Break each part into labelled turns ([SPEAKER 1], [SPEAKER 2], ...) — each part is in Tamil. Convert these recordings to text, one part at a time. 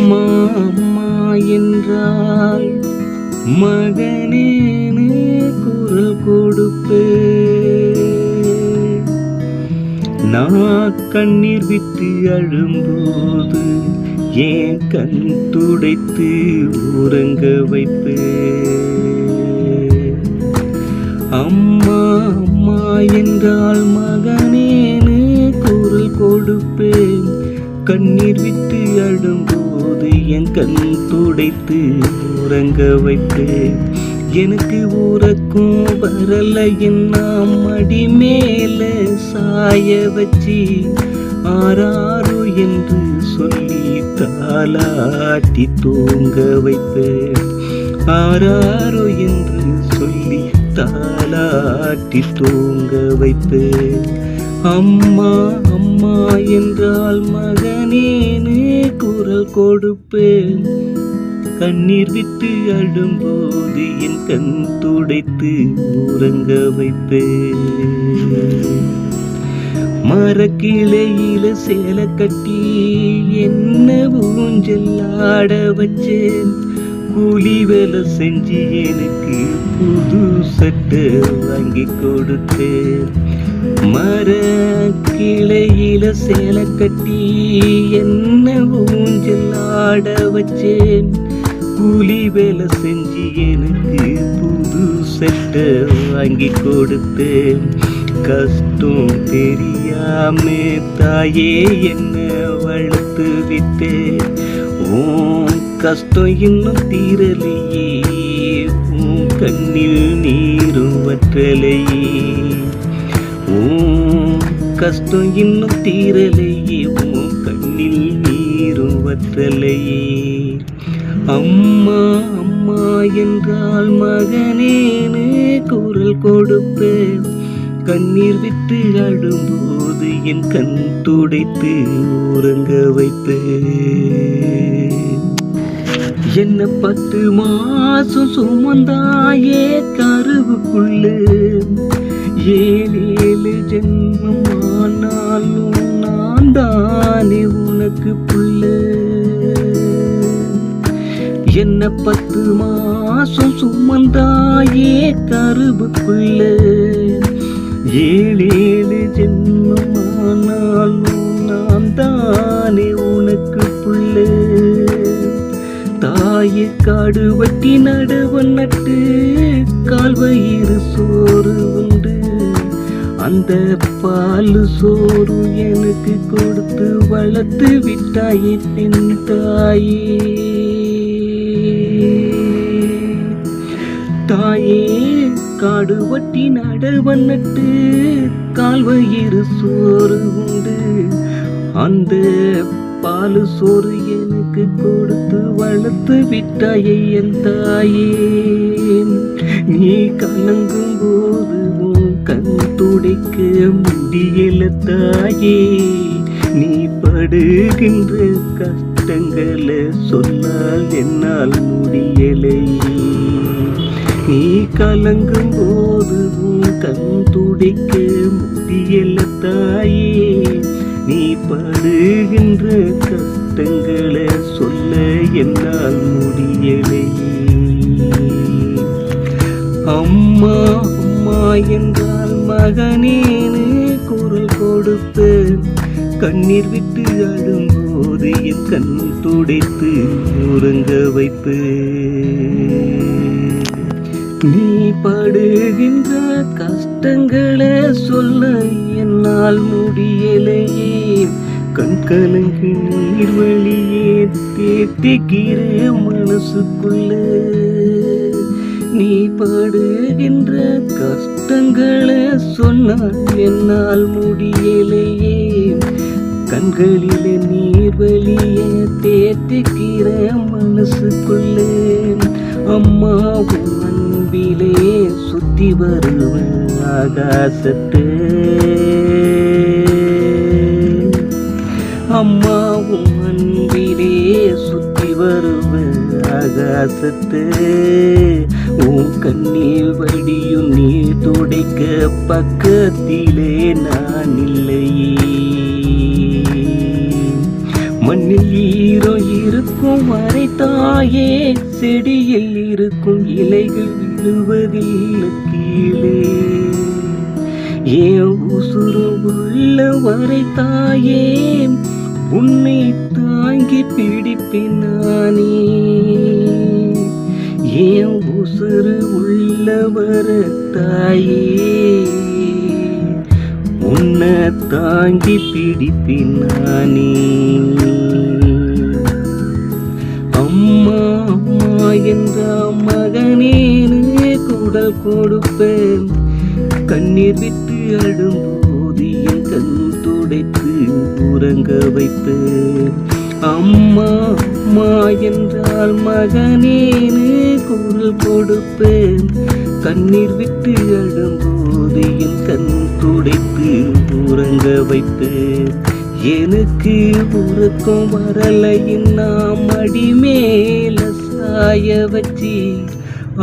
[SPEAKER 1] அம்மா அம்மா என்றால் மகனேனு குரல் கொடுப்பே. நான் கண்ணீர் விட்டு அழும்போது ஏன் கண் துடைத்து உறங்க வைப்பே. அம்மா அம்மா என்றால் மகனேனே குரல் கொடுப்பேன். கண்ணீர் விட்டு அழும் என் கண் துடைத்து உறங்க வைத்து எனக்கு ஊறக்கும் வரல என்ன மடி மேல சாய வச்சு ஆறாரோ என்று சொல்லி தாலாட்டி தூங்க வைப்பு ஆறாரோ என்று சொல்லி தாலாட்டி தூங்க வைப்பு அம்மா அம்மா என்றால் மகனேனு கொடுப்பேன். கண்ணீர் விட்டு அழும்போது என் கண் துடைத்து உறங்க வைப்பேன். மரக்கிளையில சேலை கட்டி என்ன ஊஞ்சல் ஆட வச்சேன். கூலி வேலை செஞ்சு எனக்கு புது சட்டை வாங்கி கொடுத்தேன். மர கிளையில சேலை கட்டி என்ன ஊஞ்சல் ஆட வச்சேன்? கூலி வேலை செஞ்சு எனக்கு புது சட்டை வாங்கி கொடுத்தேன். கஷ்டம் தெரியாம தாயே என்ன வளர்த்து விட்டேன். உன் கஷ்டம் இன்னும் தீரலையே உன் கண்ணில் நீரும் வற்றலையே. உன் கஷ்டம் இன்னும் தீரலையே. உன் கண்ணில் நீரும் வற்றலையே அம்மா அம்மா என்றால் மகனேனு குரல் கொடுப்பேன். கண்ணீர் விட்டு அழும்போது என் கண் துடைத்து உறங்க வைத்து என்ன பத்து மாசம் சுமந்தாயே கருவுக்குள்ள. ஏழு ஏழு ஜென்மமா ஆனாலும் நான் தானே உனக்கு புள்ள என்ன பத்து மாசம் சுமந்தாயே கருவுக்குள்ள ஏழு ஏழு ஜென்மம் ஆனாலும் நான் தானே உனக்கு புள்ள தாயை காடு வட்டி நடுவு நட்டு கால்வயிறு சோறு அந்த பால் சோறு எனக்கு கொடுத்து வளர்த்து விட்டாயே தாயே. தாயே காடு வட்டி நடுவு நட்டு கால்வயிறு சோறு உண்டு. அந்த பால் சோறு எனக்கு கொடுத்து வளர்த்து விட்டாயே என் தாயே. நீ கலங்கும் போது உன் கண் துடைக்க முடியல தாயே நீ படுகின்ற கஷ்டங்களை சொன்னால் என்னால் முடியலை நீ கலங்கும் போது உன் கண் துடைக்க முடியல தாயே நீ படுகின்ற கஷ்டங்களை சொல்ல என்னால் முடியலை அம்மா என்றால் மகனேனு குரல் கொடுப்பேன் கண்ணீர் விட்டு அழும்போது என் கண் துடைத்து உறங்க வைப்பு நீ படுகின்ற கஷ்டங்களை சொல்ல என்னால் முடியலையே. கண் கலங்கி நீர் வழியே தேத்திக்கிற மனசுக்குள்ளே. நீ படுகின்ற கஷ்டங்களை சொன்னால் என்னால் முடியலையே. கண்களிலே நீர் வழிய தேத்திக்கிற மனசுக்குள்ளே அம்மாவும் அன்பிலே சுத்தி வருவ ஆகாசத்து. அம்மாவும் அன்பிலே சுத்தி வருவ ஆகாசத்து. கண்ணில் வடியும் நீர் துடைக்க பக்கத்திலே நான் இல்லையே மண்ணில் ஈரோ இருக்கும் வரை தாயே செடியில் இருக்கும் இலைகள் விழுவதில் கீழே. ஏன் உசுறு உள்ள வரை தாயே உன்னை தாங்கி பிடிப்பேன் நானே. ஏன் உசுறு உள்ளவர் தாயே? உன்னை தாங்கி பிடிப்பேன் நானே. அம்மா அம்மா என்ற மகனேனே குடல் கொடுப்பேன். கண்ணீர் விட்டு அழும்போது என் கண் துடைத்து உறங்க வைப்பேன். அம்மா அம்மா என்றால் மகனேனு குரல் கொடுப்பேன். கண்ணீர் விட்டு அழும்போது என் கண் துடைத்து உறங்க வைப்பேன். எனக்கு உறக்கம் வரலையின் நாம் அடிமேல சாய வச்சு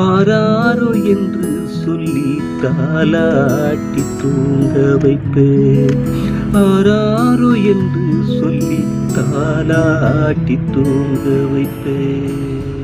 [SPEAKER 1] ஆறாரோ என்று சொல்லி தாலாட்டி தூங்க வைப்பேன். ஆறாரோ என்று சொல்லி தாலாட்டி தூங்க வைப்பேன்